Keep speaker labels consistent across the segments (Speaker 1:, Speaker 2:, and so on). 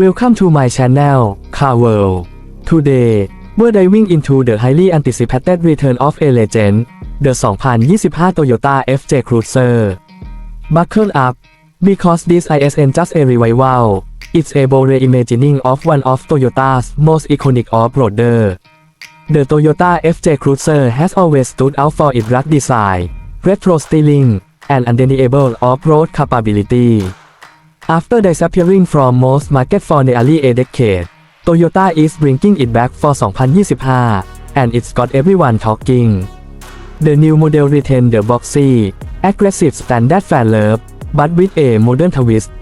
Speaker 1: Welcome to my channel, Car World. Today, we're diving into the highly anticipated return of a legend, the 2025 Toyota FJ Cruiser. Buckle up, because this isn't just a revival, it's a bold reimagining of one of Toyota's most iconic off-roader. The Toyota FJ Cruiser has always stood out for its rugged design, retro styling, and undeniable off-road capability. After disappearing from most markets for nearly a decade, Toyota is bringing it back for 2025, and it's got everyone talking. The new model retains the boxy, aggressive standard fan love, but with a modern twist.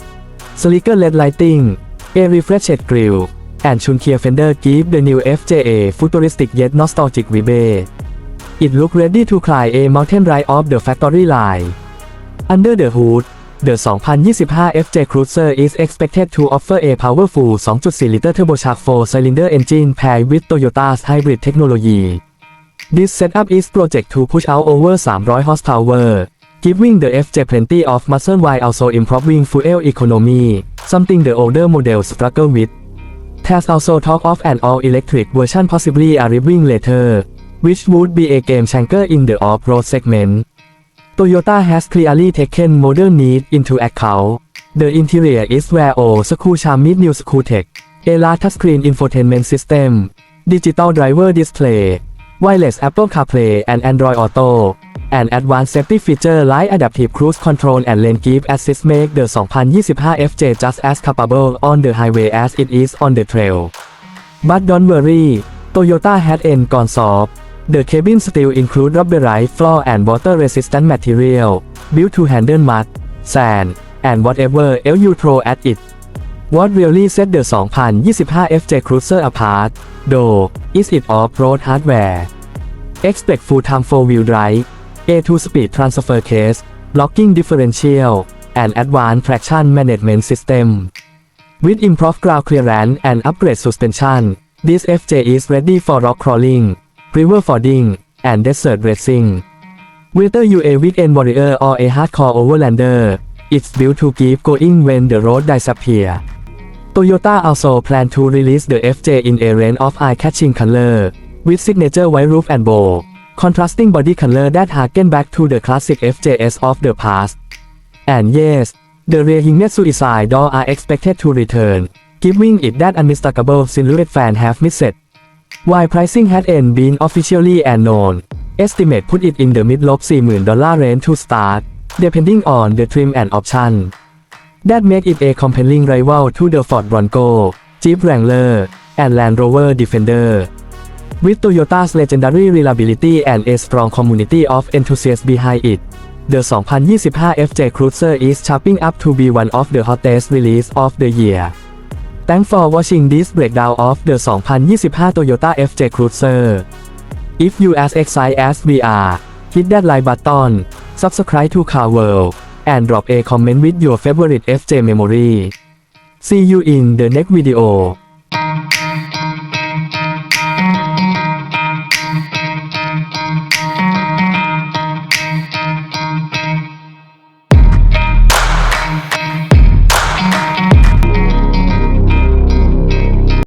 Speaker 1: Sleeker LED lighting, a refreshed grille, and Chunkier fender give the new FJA futuristic yet nostalgic vibe. It look ready to climb a mountain ride off the factory line. Under the hood, the 2025 FJ Cruiser is expected to offer a powerful 2.4-liter turbocharged 4-cylinder engine paired with Toyota's hybrid technology. This setup is projected to push out over 300 horsepower, giving the FJ plenty of muscle while also improving fuel economy, something the older models struggle with. There's also talk of an all-electric version possibly arriving later, which would be a game changer in the off-road segment. Toyota has clearly taken modern need into account. The interior is where old school charm meet new school tech. A large touchscreen infotainment system, digital driver display, wireless Apple CarPlay and Android Auto, and advanced safety feature like adaptive cruise control and lane keep assist make the 2025 FJ just as capable on the highway as it is on the trail. But don't worry, Toyota had en gone soft. The cabin still include rubberized floor and water-resistant material, built to handle mud, sand, and whatever else you throw at it. What really set the 2025 FJ Cruiser apart, though, is its off-road hardware. Expect full-time four-wheel drive, a two-speed transfer case, locking differential, and advanced traction management system. With improved ground clearance and upgrade suspension, this FJ is ready for rock crawling, river fording, and desert racing. Whether you a weekend warrior or a hardcore overlander, it's built to keep going when the road disappear. Toyota also plan to release the FJ in a range of eye-catching color, with signature white roof and bow, contrasting body color that harken back to the classic FJS of the past. And yes, the rear hinge suicide door are expected to return, giving it that unmistakable silhouette fans have missed. While pricing hadn't been officially unknown, estimate put it in the mid-lob 40,000 dollar range to start, depending on the trim and option. That make it a compelling rival to the Ford Bronco, Jeep Wrangler, and Land Rover Defender. With Toyota's legendary reliability and a strong community of enthusiasts behind it, the 2025 FJ Cruiser is shaping up to be one of the hottest releases of the year. Thanks for watching this breakdown of the 2025 Toyota FJ Cruiser. If you as excited as we are, hit that like button, subscribe to Car World, and drop a comment with your favorite FJ memory. See you in the next video.